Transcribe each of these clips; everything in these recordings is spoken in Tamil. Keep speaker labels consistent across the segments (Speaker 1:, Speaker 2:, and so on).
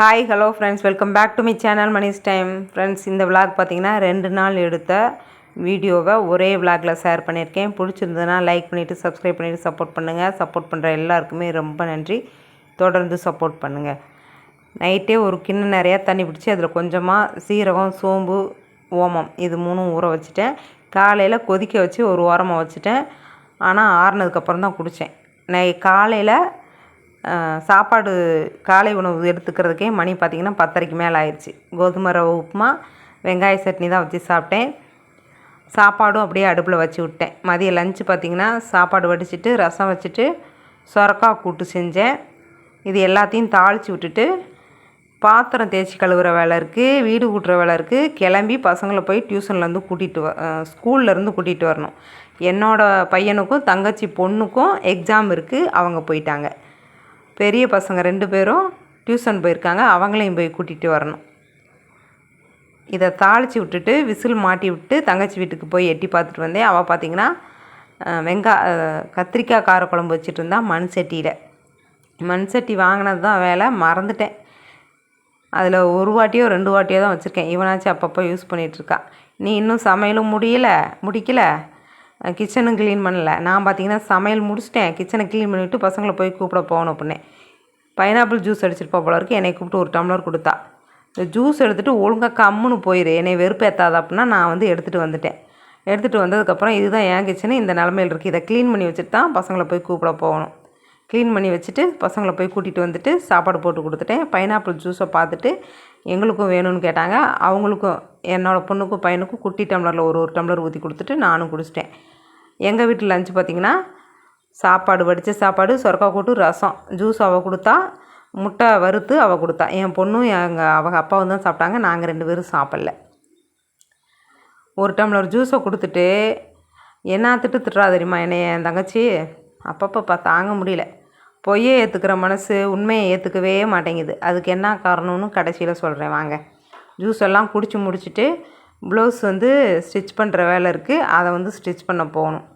Speaker 1: Hi hello friends welcome back to my channel Mani's time friends இந்த விளாக் பார்த்தீங்கன்னா ரெண்டு நாள் எடுத்த வீடியோவை ஒரே விளாகில் ஷேர் பண்ணியிருக்கேன். பிடிச்சிருந்ததுன்னா லைக் பண்ணிவிட்டு சப்ஸ்கிரைப் பண்ணிவிட்டு சப்போர்ட் பண்ணுங்கள் சப்போர்ட் பண்ணுற எல்லாருக்குமே ரொம்ப நன்றி. தொடர்ந்து சப்போர்ட் பண்ணுங்கள் நைட்டே ஒரு கிண்ணம் நிறையா தண்ணி பிடிச்சி அதில் கொஞ்சமாக சீரகம் சோம்பு ஓமம் இது மூணும் ஊற வச்சுட்டேன். காலையில் கொதிக்க வச்சு ஒரு ஓரமாக வச்சுட்டேன். ஆனால் ஆறுனதுக்கப்புறம் தான் குடித்தேன் நை காலையில் சாப்பாடு காலை உணவு எடுத்துக்கிறதுக்கே மணி பார்த்திங்கன்னா பத்தரைக்கு மேலே ஆயிடுச்சு. கோதுமை ரவை உப்புமா வெங்காய சட்னி தான் வச்சு சாப்பிட்டேன். சாப்பாடும் அப்படியே அடுப்பில் வச்சு விட்டேன். மதியம் லஞ்சு பார்த்திங்கன்னா சாப்பாடு வடிச்சிட்டு ரசம் வச்சுட்டு சொரக்காய் கூட்டு செஞ்சேன். இது எல்லாத்தையும் தாளித்து விட்டுட்டு பாத்திரம் தேய்ச்சி கழுவுற வேலை இருக்குது வீடு கூட்டுற வேலை இருக்குது கிளம்பி பசங்களை போய் டியூஷன்லேருந்து கூட்டிகிட்டு வ ஸ்கூல்லேருந்து கூட்டிகிட்டு வரணும். என்னோடய பையனுக்கும் தங்கச்சி பொண்ணுக்கும் எக்ஸாம் இருக்குது அவங்க போயிட்டாங்க. பெரிய பசங்க ரெண்டு பேரும் டியூஷன் போயிருக்காங்க. அவங்களையும் போய் கூட்டிகிட்டு வரணும். இதை தாளித்து விட்டுட்டு விசில் மாட்டி விட்டு தங்கச்சி வீட்டுக்கு போய் எட்டி பார்த்துட்டு வந்தேன். அவள் பார்த்தீங்கன்னா வெங்கா கத்திரிக்காய் கத்திரிக்காய் காரக்குழம்பு வச்சுட்டு இருந்தா மண் சட்டியில். மண் சட்டி வாங்கினது தான் வேலை. மறந்துட்டேன். அதில் ஒரு வாட்டியோ ரெண்டு வாட்டியோ தான் வச்சுருக்கேன். இவனாச்சும் அப்பப்போ யூஸ் பண்ணிகிட்ருக்கா நீ இன்னும் சமையலும் முடியல? முடிக்கல? கிச்சனும் க்ளீன் பண்ணல. நான் பார்த்தீங்கன்னா சமையல் முடிச்சிட்டேன். கிச்சனை க்ளீன் பண்ணிவிட்டு பசங்களை போய் கூப்பிட போகணும் அப்படின்னேன் பைனாப்பிள் ஜூஸ் அடிச்சிருப்பா போல இருக்கு. என்னை கூப்பிட்டு ஒரு டம்ளர் கொடுத்தா. இந்த ஜூஸ் எடுத்துகிட்டு ஒழுங்காக கம்முன்னு போயிரு. என்னை வெறுப்பேற்றாத அப்படின்னா நான் வந்து எடுத்துகிட்டு வந்துட்டேன். எடுத்துகிட்டு வந்ததுக்கப்புறம் இதுதான் என் கிச்சனு இந்த நிலமையில் இருக்குது இதை க்ளீன் பண்ணி வச்சுட்டு தான் பசங்களை போய் கூப்பிட போகணும். க்ளீன் பண்ணி வச்சுட்டு பசங்களை போய் கூட்டிகிட்டு வந்துட்டு சாப்பாடு போட்டு கொடுத்துட்டேன். பைனாப்பிள் ஜூஸை பார்த்துட்டு எங்களுக்கும் வேணும்னு கேட்டாங்க. அவங்களுக்கும் என்னோடய பொண்ணுக்கும் பையனுக்கும் குட்டி டம்ளரில் ஒரு ஒரு டம்ளர் ஊற்றி கொடுத்துட்டு நானும் குடிச்சிட்டேன். எங்கள் வீட்டில் லஞ்சு பார்த்திங்கன்னா சாப்பாடு வடித்த சாப்பாடு சொரக்கா கூட்டு ரசம். ஜூஸ் அவள் கொடுத்தா முட்டை வறுத்து அவள் கொடுத்தா. என் பொண்ணும் எங்கள் அவங்க அப்பாவும் தான் சாப்பிட்டாங்க. நாங்கள் ரெண்டு பேரும் சாப்பிடல. ஒரு டம்ளர் ஜூஸை கொடுத்துட்டு என்ன திட்டு திட்டுறா தெரியுமா என்னை என் தங்கச்சி? அப்பப்பப்பா தாங்க முடியல. பொய்யை ஏற்றுக்கிற மனசு உண்மையை ஏற்றுக்கவே மாட்டேங்குது. அதுக்கு என்ன காரணம்னு கடைசியில் சொல்கிறேன் வாங்க. ஜூஸ் எல்லாம் குடிச்சு முடிச்சுட்டு ப்ளவுஸ் வந்து ஸ்டிச் பண்ணுற வேலை இருக்குது அதை வந்து ஸ்டிச் பண்ண போகணும்.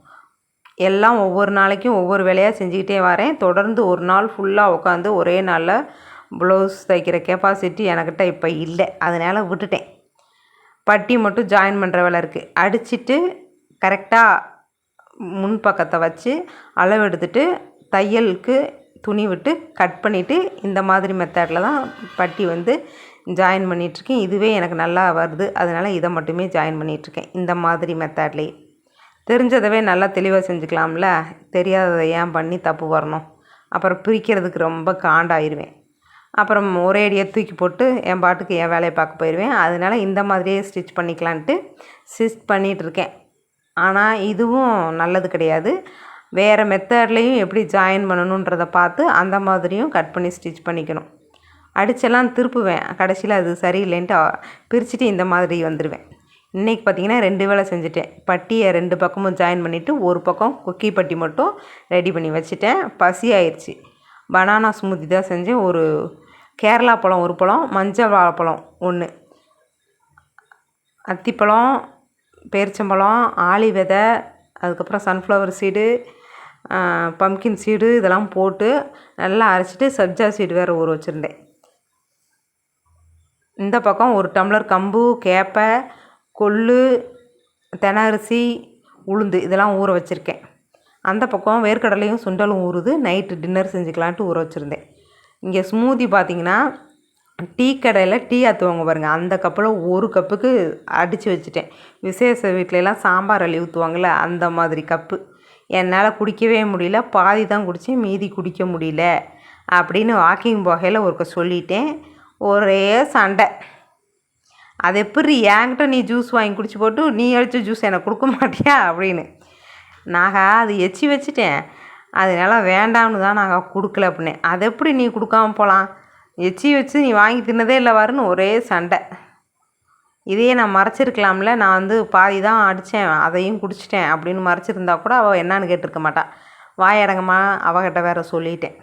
Speaker 1: எல்லாம் ஒவ்வொரு நாளைக்கும் ஒவ்வொரு வேலையாக செஞ்சுக்கிட்டே வரேன். தொடர்ந்து ஒரு நாள் ஃபுல்லாக உட்காந்து ஒரே நாளில் ப்ளவுஸ் தைக்கிற கெப்பாசிட்டி எனக்கிட்ட இப்போ இல்லை. அதனால் விட்டுட்டேன். பட்டி மட்டும் ஜாயின் பண்ணுற வேலை இருக்குது அடிச்சிட்டு கரெக்டாக முன் பக்கத்தை வச்சு அளவு எடுத்துகிட்டு தையலுக்கு துணி விட்டு கட் பண்ணிவிட்டு இந்த மாதிரி மெத்தடில் தான் பட்டி வந்து ஜாயின் பண்ணிகிட்ருக்கேன் இதுவே எனக்கு நல்லா வருது. அதனால் இதை மட்டுமே ஜாயின் பண்ணிகிட்ருக்கேன் இந்த மாதிரி மெத்தட்லேயே தெரிஞ்சதவே நல்லா தெளிவாக செஞ்சுக்கலாம்ல? தெரியாததை ஏன் பண்ணி தப்பு வரணும்? அப்புறம் பிரிக்கிறதுக்கு ரொம்ப காண்டாயிருவேன். அப்புறம் ஒரே அடியாக தூக்கி போட்டு என் பாட்டுக்கு என் வேலையை பார்க்க போயிடுவேன் அதனால் இந்த மாதிரியே ஸ்டிச் பண்ணிக்கலான்ட்டு ஸ்டிச் பண்ணிகிட்ருக்கேன் ஆனால் இதுவும் நல்லது கிடையாது. வேறு மெத்தட்லேயும் எப்படி ஜாயின் பண்ணணுன்றதை பார்த்து அந்த மாதிரியும் கட் பண்ணி ஸ்டிச் பண்ணிக்கணும். அடிச்செல்லாம் திருப்புவேன். கடைசியில் அது சரியில்லைன்ட்டு பிரிச்சுட்டு இந்த மாதிரி வந்துடுவேன் இன்றைக்கி பார்த்தீங்கன்னா ரெண்டு வேலை செஞ்சுட்டேன். பட்டியை ரெண்டு பக்கமும் ஜாயின் பண்ணிவிட்டு ஒரு பக்கம் குக்கி பட்டி மட்டும் ரெடி பண்ணி வச்சுட்டேன். பசி ஆயிடுச்சு பனானா ஸ்மூத்தி தான் செஞ்சேன். ஒரு கேரளா பழம் ஒரு பழம் மஞ்சள் வாழைப்பழம் ஒன்று அத்திப்பழம் பேரிச்சம்பழம் ஆளி விதை அதுக்கப்புறம் சன்ஃப்ளவர் சீடு பம்கின் சீடு இதெல்லாம் போட்டு நல்லா அரைச்சிட்டு சப்ஜா சீடு வேறு ஊற வச்சுருந்தேன். இந்த பக்கம் ஒரு டம்ளர் கம்பு கேப்பை கொள்ளு தெனரிசி உளுந்து இதெல்லாம் ஊற வச்சுருக்கேன். அந்த பக்கம் வேர்க்கடலையும் சுண்டலும் ஊறுது. நைட்டு டின்னர் செஞ்சுக்கலான்ட்டு ஊற வச்சுருந்தேன். இங்கே ஸ்மூதி பார்த்தீங்கன்னா டீ கடையில் டீ ஆற்றுவாங்க பாருங்கள் அந்த கப்பில் ஒரு கப்புக்கு அடித்து வச்சுட்டேன். விசேஷ வீட்டிலலாம் சாம்பார் அள்ளி ஊற்றுவாங்கள்ல அந்த மாதிரி கப்பு. என்னால் குடிக்கவே முடியல பாதி தான் குடித்தேன் மீதி குடிக்க முடியல அப்படின்னு வாக்கிங் போகையில் ஒருக்க சொல்லிட்டேன். ஒரே சண்டை. அது எப்படி? என்கிட்ட நீ ஜூஸ் வாங்கி குடிச்சு போட்டு நீ அடித்த ஜூஸ் எனக்கு கொடுக்க மாட்டியா? அப்படின்னு. நாகா அது எச்சி வச்சுட்டேன். அதனால வேண்டாம்னு தான் நாங்கள் கொடுக்கல அப்படின்னு. அது எப்படி நீ கொடுக்காம போகலாம் எச்சி வச்சு நீ வாங்கி தின்னதே இல்லை வருன்னு ஒரே சண்டை. இதையே நான் மறைச்சிருக்கலாம்ல. நான் வந்து பாதி தான் அடித்தேன் அதையும் குடிச்சிட்டேன் அப்படின்னு மறைச்சிருந்தா கூட அவள் என்னான்னு கேட்டிருக்க மாட்டாள் வாயடங்கம்மா அவகிட்ட வேற சொல்லிட்டேன்.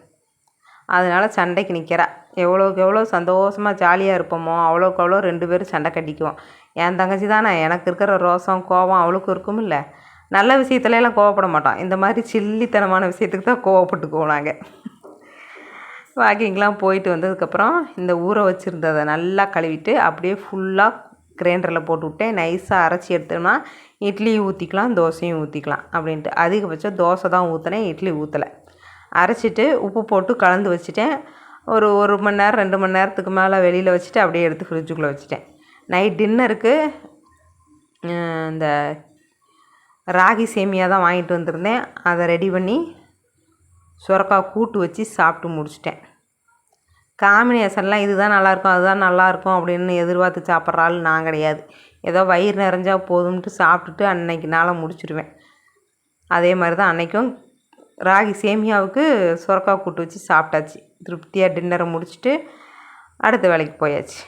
Speaker 1: அதனால் சண்டைக்கு நிற்கிறா எவ்வளோக்கு எவ்வளோ சந்தோஷமாக ஜாலியாக இருப்போமோ அவ்வளோக்கு அவ்வளோ ரெண்டு பேரும் சண்டை கட்டிக்குவோம். என் தங்கச்சி தானே எனக்கு இருக்கிற ரோசம் கோபம் அவளுக்கும் இருக்கும் இல்லை. நல்ல விஷயத்துலலாம் கோவப்பட மாட்டோம். இந்த மாதிரி சில்லித்தனமான விஷயத்துக்கு தான் கோவப்பட்டுக்குவோம் நாங்கள் வாக்கிங்லாம் போயிட்டு வந்ததுக்கப்புறம் இந்த ஊற வச்சுருந்ததை நல்லா கழுவிட்டு அப்படியே ஃபுல்லாக கிரைண்டரில் போட்டு விட்டேன் நைஸாக அரைச்சி எடுத்தோம்னா இட்லியும் ஊற்றிக்கலாம் தோசையும் ஊற்றிக்கலாம் அப்படின்ட்டு. அதிகபட்சம் தோசை தான் ஊற்றினேன் இட்லி ஊற்றலை அரைச்சிட்டு உப்பு போட்டு கலந்து வச்சுட்டேன். ஒரு ஒரு மணி நேரம் ரெண்டு மணி நேரத்துக்கு மேலே வெளியில் வச்சுட்டு அப்படியே எடுத்து ஃப்ரிட்ஜுக்குள்ளே வச்சுட்டேன். நைட் டின்னருக்கு இந்த ராகி சேமியா தான் வாங்கிட்டு வந்திருந்தேன். அதை ரெடி பண்ணி சுரக்காய் கூட்டு வச்சு சாப்பிட்டு முடிச்சிட்டேன். காம்பினேஷன்லாம் இதுதான் நல்லாயிருக்கும் அதுதான் நல்லாயிருக்கும் அப்படின்னு எதிர்பார்த்து சாப்பிட்ற ஆள் நான் கிடையாது. ஏதோ வயிறு நிறைஞ்சா போதும்ன்ட்டு சாப்பிட்டுட்டு அன்னைக்கு நாளை முடிச்சிடுவேன் அதே மாதிரி தான் அன்றைக்கும் ராகி சேமியாவுக்கு சுரக்காய் கூட்டு வச்சு சாப்பிட்டாச்சு. திருப்தியாக டின்னரை முடிச்சுட்டு அடுத்த வேலைக்கு போயாச்சு.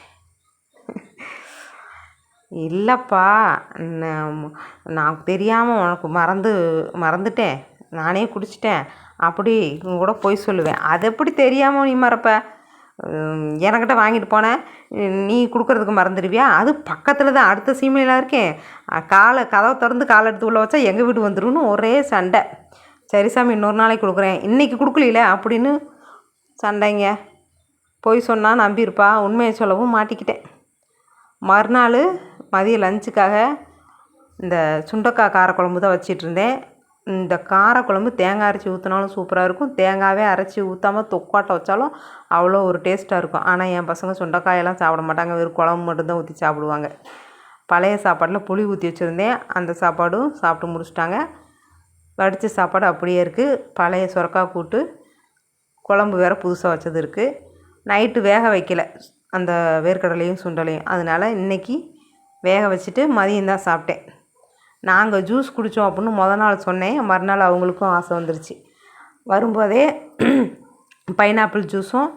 Speaker 1: இல்லைப்பா நான் தெரியாமல் உனக்கு மறந்து மறந்துட்டேன். நானே குடிச்சிட்டேன். அப்படி கூட போய் சொல்லுவேன். அது எப்படி தெரியாமல் நீ மறப்ப? என்கிட்ட வாங்கிட்டு போனேன் நீ கொடுக்குறதுக்கு மறந்துடுவியா? அது பக்கத்தில் தான் அடுத்த சீமையில் இருக்கேன் காலை கதவை திறந்து காலை எடுத்து உள்ளே வச்சா எங்கள் வீடு வந்துடும் ஒரே சண்டை. சரி சாமி இன்னொரு நாளைக்கு கொடுக்குறேன். இன்றைக்கி கொடுக்கல அப்படின்னு சண்டைங்க. போய் சொன்னால் நம்பியிருப்பா. உண்மையை சொல்லவும் மாட்டிக்கிட்டேன். மறுநாள் மதிய லஞ்சுக்காக இந்த சுண்டக்காய் காரக்குழம்பு தான் வச்சிட்ருந்தேன் இந்த காரக்குழம்பு தேங்காய் அரைச்சி ஊற்றினாலும் சூப்பராக இருக்கும். தேங்காவே அரைச்சி ஊற்றாம தொக்காட்டை வச்சாலும் அவ்வளோ ஒரு டேஸ்ட்டாக இருக்கும். ஆனால் என் பசங்க சுண்டைக்காயெல்லாம் சாப்பிட மாட்டாங்க. வெறும் குழம்பு மட்டும்தான் ஊற்றி சாப்பிடுவாங்க. பழைய சாப்பாட்டில் புளி ஊற்றி வச்சுருந்தேன். அந்த சாப்பாடும் சாப்பிட்டு முடிச்சிட்டாங்க. வடித்த சாப்பாடு அப்படியே இருக்குது பழைய சுரக்காய் கூட்டு குழம்பு வேறு புதுசாக வச்சது இருக்குது நைட்டு வேக வைக்கல. அந்த வேர்க்கடலையும் சுண்டலையும். அதனால் இன்றைக்கி வேக வச்சுட்டு மதியம் தான் சாப்பிட்டேன். நாங்கள் ஜூஸ் குடித்தோம் அப்படின்னு மொதல் நாள் சொன்னேன். மறுநாள் அவங்களுக்கும் ஆசை வந்துருச்சு. வரும்போதே பைனாப்பிள் ஜூஸும்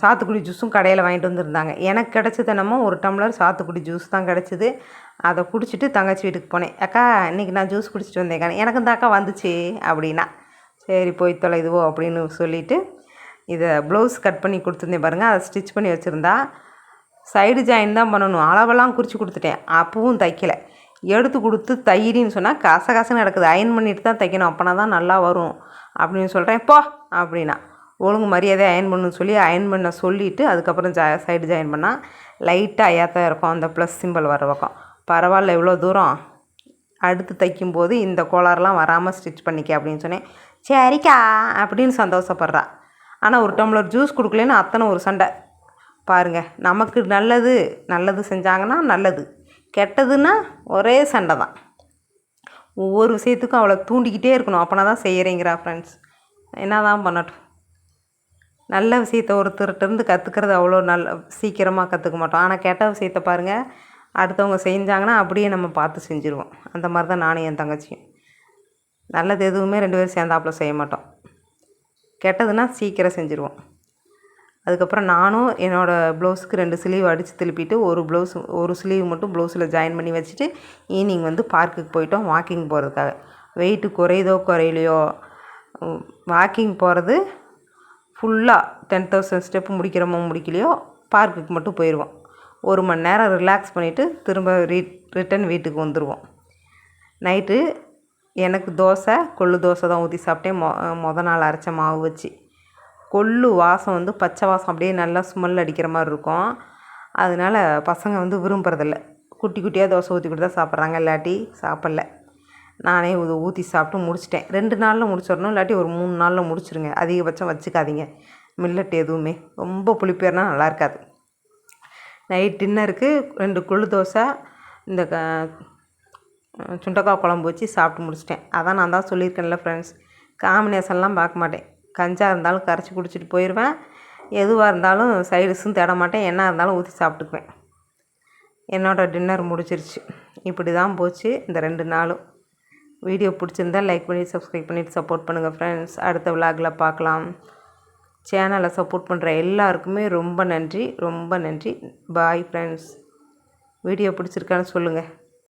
Speaker 1: சாத்துக்குடி ஜூஸும் கடையில் வாங்கிட்டு வந்திருந்தாங்க. எனக்கு கிடச்சது என்னமோ ஒரு டம்ளர் சாத்துக்குடி ஜூஸ் தான் கிடச்சிது. அதை குடிச்சிட்டு தங்கச்சி வீட்டுக்கு போனேன். அக்கா இன்றைக்கி நான் ஜூஸ் குடிச்சிட்டு வந்தேன் எனக்கு இந்த அக்கா வந்துச்சு அப்படின்னா. சரி போய் தொலைதுவோ அப்படின்னு சொல்லிவிட்டு இதை ப்ளவுஸ் கட் பண்ணி கொடுத்துருந்தேன் பாருங்கள் அதை ஸ்டிச் பண்ணி வச்சுருந்தா சைடு ஜாயின் தான் பண்ணணும். அளவெல்லாம் குறித்து கொடுத்துட்டேன். அப்பவும் தைக்கலை. எடுத்து கொடுத்து தயிரின்னு சொன்னால் கச கசன்னு நடக்குது. அயன் பண்ணிட்டு தான் தைக்கணும். அப்போனா தான் நல்லா வரும். அப்படின்னு சொல்கிறேன் போ அப்படின்னா. ஒழுங்கு மரியாதையை அயன் பண்ணுன்னு சொல்லி அயன் பண்ண சொல்லிவிட்டு அதுக்கப்புறம் ஜா சைடு ஜாயின் பண்ணால் லைட்டாக ஐயாத்தான் இருக்கும். அந்த ப்ளஸ் சிம்பிள் வர பக்கம். பரவாயில்ல இவ்வளோ தூரம். அடுத்து தைக்கும்போது இந்த கோளாறுலாம் வராமல் ஸ்டிச் பண்ணிக்க அப்படின்னு சொன்னேன். சரிக்கா அப்படின்னு சந்தோஷப்படுறா. ஆனால் ஒரு டம்ளர் ஜூஸ் கொடுக்கலன்னு அத்தனை ஒரு சண்டை. பாருங்கள் நமக்கு நல்லது நல்லது செஞ்சாங்கன்னா நல்லது. கெட்டதுன்னா ஒரே சண்டை தான். ஒவ்வொரு விஷயத்துக்கும் அவளை தூண்டிக்கிட்டே இருக்கணும். அப்போனா தான் செய்கிறேங்கிறா ஃப்ரெண்ட்ஸ் என்ன தான் பண்ணட்டும். நல்ல விஷயத்த ஒருத்தர்கிட்டருந்து கற்றுக்கிறது அவ்வளோ நல்ல சீக்கிரமாக கற்றுக்க மாட்டோம். ஆனால் கெட்ட விஷயத்த பாருங்கள் அடுத்தவங்க செஞ்சாங்கன்னா அப்படியே நம்ம பார்த்து செஞ்சுருவோம். அந்த மாதிரி தான் நானும் என் தங்கச்சியும். நல்லது எதுவுமே ரெண்டு பேரும் சேர்ந்தாப்புல செய்ய மாட்டோம். கெட்டதுன்னா சீக்கிரம் செஞ்சுருவோம். அதுக்கப்புறம் நானும் என்னோடய ப்ளவுஸுக்கு ரெண்டு ஸ்லீவ் அடித்து திருப்பிட்டு ஒரு ப்ளவுஸ் ஒரு ஸ்லீவ் மட்டும் ப்ளவுஸில் ஜாயின் பண்ணி வச்சுட்டு ஈவினிங் வந்து பார்க்குக்கு போயிட்டோம் வாக்கிங் போகிறதுக்காக வெயிட்டு குறையுதோ குறையிலையோ வாக்கிங் போகிறது ஃபுல்லாக டென் தௌசண்ட் ஸ்டெப்பு முடிக்கிறோமோ முடிக்கலையோ பார்க்குக்கு மட்டும் போயிடுவோம் ஒரு மணி நேரம் ரிலாக்ஸ் பண்ணிவிட்டு திரும்ப ரீ ரிட்டன் வீட்டுக்கு வந்துடுவோம் நைட்டு எனக்கு தோசை கொள்ளு தோசை தான் ஊற்றி சாப்பிட்டேன். மொ மொதல் நாள் அரைச்ச மாவு வச்சு. கொள்ளு வாசம் வந்து பச்சை வாசம் அப்படியே நல்லா ஸ்மெல் அடிக்கிற மாதிரி இருக்கும். அதனால் பசங்க வந்து விரும்புறதில்ல. குட்டி குட்டியாக தோசை ஊற்றி கொடுத்தா சாப்பிட்றாங்க. இல்லாட்டி சாப்பிட்ல. நானே இது ஊற்றி சாப்பிட்டு முடிச்சிட்டேன். ரெண்டு நாளில் முடிச்சிடணும். இல்லாட்டி ஒரு மூணு நாளில் முடிச்சிருங்க. அதிகபட்சம் வச்சுக்காதீங்க. மில்லட் எதுவுமே. ரொம்ப புளிப்பேர்னா நல்லா இருக்காது. நைட் டின்னருக்கு ரெண்டு குழு தோசை இந்த க சுண்டக்காய் குழம்பு வச்சு சாப்பிட்டு முடிச்சிட்டேன். அதான் நான் தான் சொல்லியிருக்கேன்ல ஃப்ரெண்ட்ஸ் காம்பினேஷன்லாம் பார்க்க மாட்டேன். கஞ்சாக இருந்தாலும் கரைச்சி குடிச்சிட்டு போயிடுவேன். எதுவாக இருந்தாலும் சைடுஸும் தேட மாட்டேன். என்ன இருந்தாலும் ஊற்றி சாப்பிட்டுக்குவேன். என்னோடய டின்னர் முடிச்சிருச்சு இப்படி தான் போச்சு இந்த ரெண்டு நாளும். வீடியோ பிடிச்சிருந்தா லைக் பண்ணி சப்ஸ்கிரைப் பண்ணிவிட்டு சப்போர்ட் பண்ணுங்கள் ஃப்ரெண்ட்ஸ் அடுத்த விலாகில் பார்க்கலாம். சேனலை சப்போர்ட் பண்ணுற எல்லாருக்குமே ரொம்ப நன்றி. ரொம்ப நன்றி. பாய் ஃப்ரெண்ட்ஸ் வீடியோ பிடிச்சிருக்கான்னு சொல்லுங்கள்